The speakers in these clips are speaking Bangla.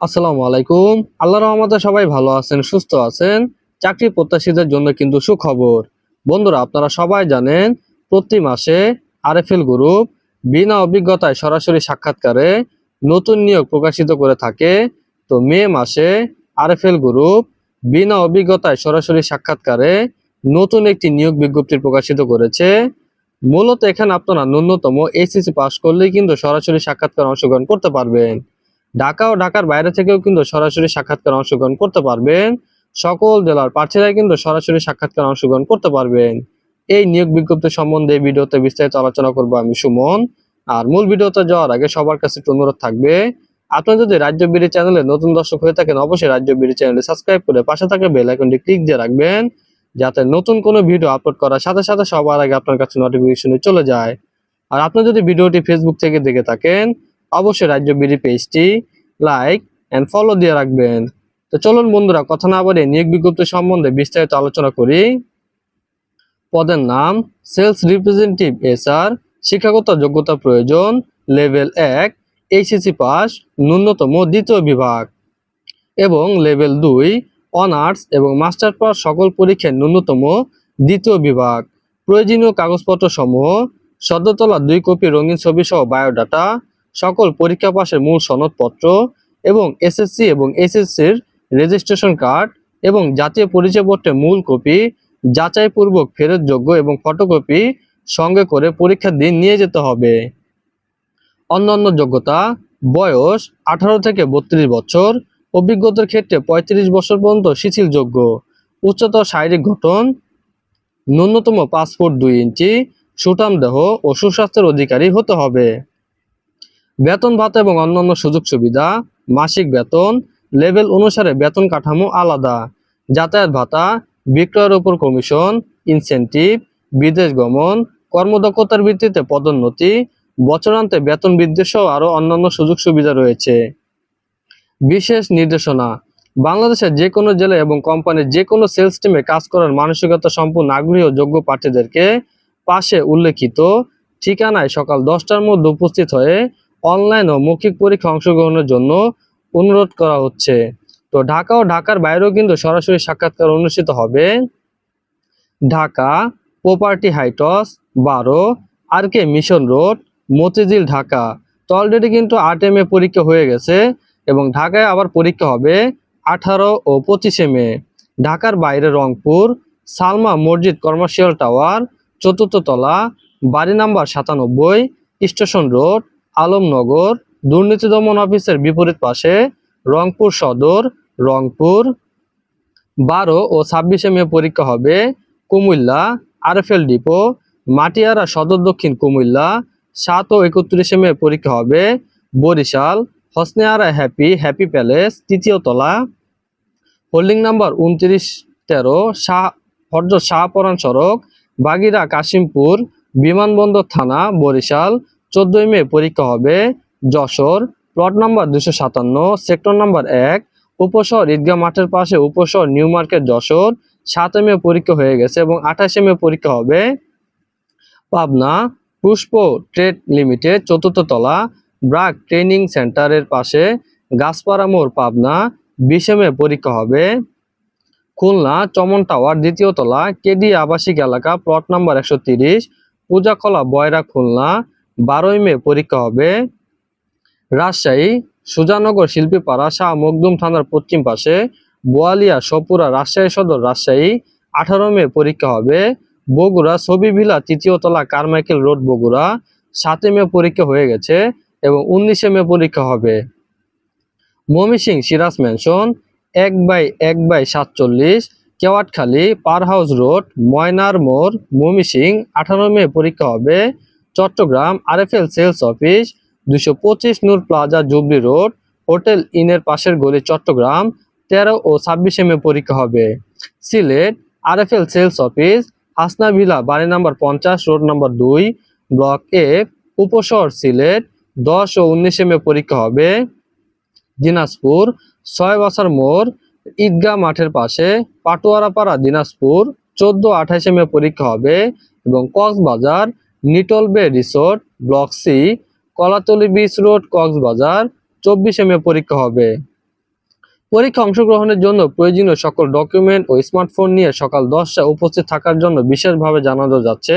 আসসালামু আলাইকুম। আল্লাহ রহমতে সবাই ভালো আছেন, সুস্থ আছেন। চাকরি প্রত্যাশীদের জন্য কিন্তু সুখবর। বন্ধুরা, আপনারা সবাই জানেন, প্রতি মাসে আরএফএল গ্রুপ বিনা অভিজ্ঞতায় সরাসরি সাক্ষাৎকারে নতুন নিয়োগ প্রকাশিত করে থাকে। তো মে মাসে আরএফএল গ্রুপ বিনা অভিজ্ঞতায় সরাসরি সাক্ষাৎকারে নতুন একটি নিয়োগ বিজ্ঞপ্তি প্রকাশিত করেছে। মূলত এখানে আপনারা ন্যূনতম এসএসসি পাস করলেই কিন্তু সরাসরি সাক্ষাৎকার অংশগ্রহণ করতে পারবেন। ঢাকা ও ঢাকার বাইরে থেকেও কিন্তু সরাসরি সাক্ষাৎকার অংশগ্রহণ করতে পারবেন। সকল জেলার প্রার্থীরাই কিন্তু সরাসরি সাক্ষাৎকার অংশগ্রহণ করতে পারবেন। এই নিয়োগ বিজ্ঞপ্তি সম্বন্ধে ভিডিওতে বিস্তারিত আলোচনা করব আমি সুমন। আর মূল ভিডিওতে যাওয়ার আগে সবার কাছে একটু অনুরোধ থাকবে, আপনি যদি রাজ্য বিডি চ্যানেলে নতুন দর্শক হয়ে থাকেন, অবশ্যই রাজ্য বিডি চ্যানেলটি সাবস্ক্রাইব করে পাশে থাকা বেল আইকনটি ক্লিক দিয়ে রাখবেন, যাতে নতুন কোনো ভিডিও আপলোড করার সাথে সাথে সবার আগে আপনার কাছে নোটিফিকেশন চলে যায়। আর আপনি যদি ভিডিওটি ফেসবুক থেকে দেখে থাকেন অবশ্যই রাজ্য বিডি পেজটি লাইক এন্ড ফলো দিয়ে রাখবেন। তো চলুন বন্ধুরা, কথা না বলে নিয়োগ বিজ্ঞপ্তি সম্বন্ধে বিস্তারিত আলোচনা করি। পদের নাম সেলস রিপ্রেজেন্টেটিভ এসআর শিক্ষাগত যোগ্যতা প্রয়োজন লেভেল এক এইচএসসি পাস, ন্যূনতম দ্বিতীয় বিভাগ। এবং লেভেল দুই অনার্স এবং মাস্টার পাস সকল পরীক্ষায় ন্যূনতম দ্বিতীয় বিভাগ। প্রয়োজনীয় কাগজপত্র সমূহ সদ্য তোলা দুই কপি রঙিন ছবি সহ বায়োডাটা সকল পরীক্ষা পাশের মূল সনদপত্র এবং এসএসসি এবং এসএসসির রেজিস্ট্রেশন কার্ড এবং জাতীয় পরিচয়পত্রের মূল কপি যাচাইপূর্বক ফেরতযোগ্য এবং ফটোকপি সঙ্গে করে পরীক্ষার দিন নিয়ে যেতে হবে। অন্যান্য যোগ্যতা, বয়স আঠারো থেকে বত্রিশ বছর, অভিজ্ঞতার ক্ষেত্রে পঁয়ত্রিশ বছর পর্যন্ত শিথিলযোগ্য, উচ্চতর শারীরিক গঠন, ন্যূনতম পাসপোর্ট দুই ইঞ্চি সুটাম দেহ ও সুস্বাস্থ্যের অধিকারী হতে হবে। বেতন ভাতা এবং অন্যান্য সুযোগ সুবিধা, মাসিক বেতন লেভেল অনুসারে বেতন কাঠামো আলাদা। যাতায়াত ভাতা, বিক্রয়ের উপর কমিশন ইনসেন্টিভ বিদেশ গমন, কর্মদক্ষতার ভিত্তিতে পদোন্নতি, বছরান্তে বেতন বৃদ্ধি সহ আরও অন্যান্য সুযোগ সুবিধা রয়েছে। বিশেষ নির্দেশনা, বাংলাদেশের যে কোনো জেলা এবং কোম্পানির যে কোনো সেলস টিমে কাজ করার মানসিকতা সম্পূর্ণ আগ্রহী ও যোগ্য প্রার্থীদেরকে পাশে উল্লেখিত ঠিকানায় সকাল দশটার মধ্যে উপস্থিত হয়ে অনলাইন ও মৌখিক পরীক্ষা অংশগ্রহণের জন্য অনুরোধ করা হচ্ছে। তো ঢাকা ও ঢাকার বাইরেও কিন্তু সরাসরি সাক্ষাৎকার অনুষ্ঠিত হবে। ঢাকা প্রপার্টি হাইটস বারো, R K mission road Motijheel, Dhaka. তো অলরেডি কিন্তু আট এম এ পরীক্ষা হয়ে গেছে এবং ঢাকায় আবার পরীক্ষা হবে আঠারো ও পঁচিশে মে ঢাকার বাইরে রংপুর, সালমা মসজিদ কমার্শিয়াল টাওয়ার চতুর্থ তলা, বাড়ি নাম্বার সাতানব্বই স্টেশন রোড আলমনগর, দুর্নীতি দমন অফিসের বিপরীত পাশে রংপুর সদর, রংপুর। বারো ও ছাব্বিশে মে পরীক্ষা হবে কুমিল্লা, আরএফএল ডিপো, মাটিয়ারা সদর দক্ষিণ কুমিল্লা। সাত ও একত্রিশে মে পরীক্ষা হবে Barishal, Hosneara happy happy palace, তৃতীয় তলা। হোল্ডিং নাম্বার উনত্রিশ তেরো, শাহ হরজত শাহপরান সড়ক বাগিরা কাশিমপুর, বিমানবন্দর থানা, বরিশাল। চোদ্দই মে পরীক্ষা হবে যশোর প্লট নাম্বার দুশো সাতান্ন সেক্টর নাম্বার এক, উপশহর ঈদগাহ মাঠের পাশে উপশহর নিউ মার্কেট যশোর, সাতই মে পরীক্ষা হয়ে গেছে এবং আঠাশে মে পরীক্ষা হবে পাবনা, পুষ্প ট্রেড লিমিটেড, চতুর্থ তলা, ব্রাক ট্রেনিং সেন্টারের পাশে গাছপাড়া মোড় পাবনা, বিশে মে পরীক্ষা হবে খুলনা, চমন টাওয়ার দ্বিতীয় তলা কেডি আবাসিক এলাকা প্লট নাম্বার একশো তিরিশ পূজাখলা বয়রা খুলনা বারোই মে পরীক্ষা হবে। রাজশাহী সুজানগর শিল্পীপাড়া শাহ মখদুম থানার পশ্চিম পাশে। বোয়ালিয়া সপুরা রাজশাহী সদর রাজশাহী আঠারো মে পরীক্ষা হবে। বগুড়া ছবি ভিলা তৃতীয় তলা কারমাইকেল রোড, বগুড়া সাতই মে পরীক্ষা হয়ে গেছে এবং উনিশে মে পরীক্ষা হবে। মমিসিং সিরাজ ম্যানশন এক বাই এক বাই সাতচল্লিশ, কেওয়াটখালী পার হাউস রোড, ময়নার মোড় মমিসিং আঠারো মে পরীক্ষা হবে। চট্টগ্রাম আরএফএল সেলস অফিস দুশো পঁচিশ Noor plaza, jubilee road, hotel ইনের পাশের গলি চট্টগ্রাম, তেরো ও ছাব্বিশে মে পরীক্ষা হবে। Sylhet RFL sales office, Hasna villa, বাড়ি নাম্বার পঞ্চাশ, রোড নাম্বার দুই, ব্লক এ, উপশহর সিলেট, দশ ও উনিশে মে পরীক্ষা হবে। দিনাজপুর, ছয় বছর মোড়, ঈদগাহ মাঠের পাশে, পাটুয়ারাপাড়া, দিনাজপুর, চোদ্দ আঠাশে মে পরীক্ষা হবে এবং Cox's Bazar Nitol bay resort, block C, Kolatoli beach road, Cox's Bazar. চব্বিশে মে পরীক্ষা হবে। পরীক্ষা অংশগ্রহণের জন্য প্রয়োজনীয় সকল ডকুমেন্ট ও স্মার্টফোন নিয়ে সকাল দশটায় উপস্থিত থাকার জন্য বিশেষভাবে জানানো যাচ্ছে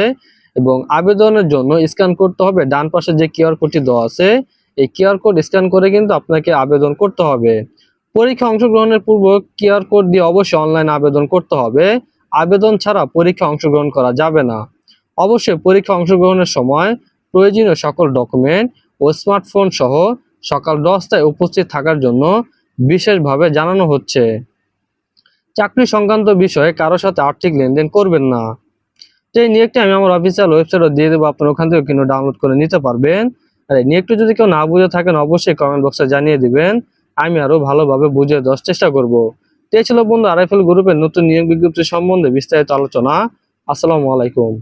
এবং আবেদনের জন্য স্ক্যান করতে হবে। ডান পাশে যে কিউআর কোডটি দেওয়া আছে, এই কিউআর কোড স্ক্যান করে কিন্তু আপনাকে আবেদন করতে হবে। পরীক্ষা অংশগ্রহণের পূর্ব কিউআর কোড দিয়ে অবশ্যই অনলাইন আবেদন করতে হবে। আবেদন ছাড়া পরীক্ষা অংশগ্রহণ করা যাবে না। অবশ্যই পরীক্ষা অংশগ্রহণের সময় প্রয়োজনীয় সকল ডকুমেন্ট ও স্মার্টফোন সহ সকাল দশটায় উপস্থিত থাকার জন্য বিশেষভাবে জানানো হচ্ছে। চাকরি সংক্রান্ত বিষয়ে কারোর সাথে আর্থিক লেনদেন করবেন না। তো এই নিয়োগটি আমি আমার অফিসিয়াল ওয়েবসাইটে দিয়ে দেবো, আপনার ওখান থেকে কিন্তু ডাউনলোড করে নিতে পারবেন। আর এই নিয়োগটি যদি কেউ না বুঝে থাকেন, অবশ্যই কমেন্ট বক্সে জানিয়ে দিবেন। আমি আরও ভালোভাবে বুঝিয়ে দেওয়ার চেষ্টা করব। তো এই ছিল বন্ধু আরএফএল গ্রুপের নতুন নিয়োগ বিজ্ঞপ্তি সম্বন্ধে বিস্তারিত আলোচনা। আসসালামু আলাইকুম।